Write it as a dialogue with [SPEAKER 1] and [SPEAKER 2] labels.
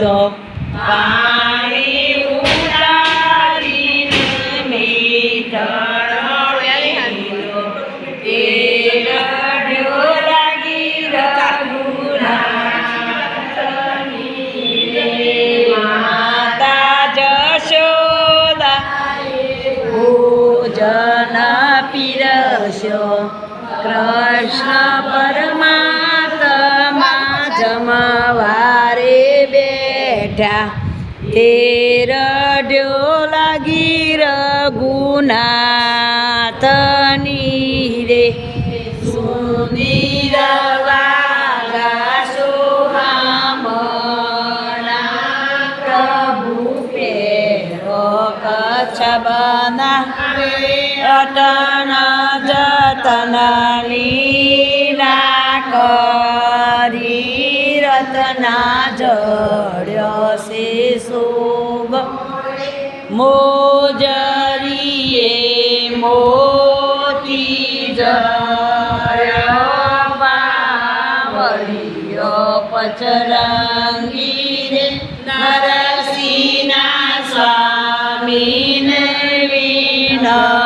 [SPEAKER 1] તો પાણી ઉડાડીને મીઠા પીરસ્યો કૃષ્ણ પરમાત્મા જમાવા. બેઠા તેર ડ્યો લાગી રઘુનાથની રે સુંદર વાગા સોહામણા પ્રભુ પેરો કચ્છબના અટન જતન લીલા કરી રતના જડ્યો છે શુભ મોજરીએ મોતી પાવડિયો પચરંગી રે નરસિંહના સ્વામીને વિના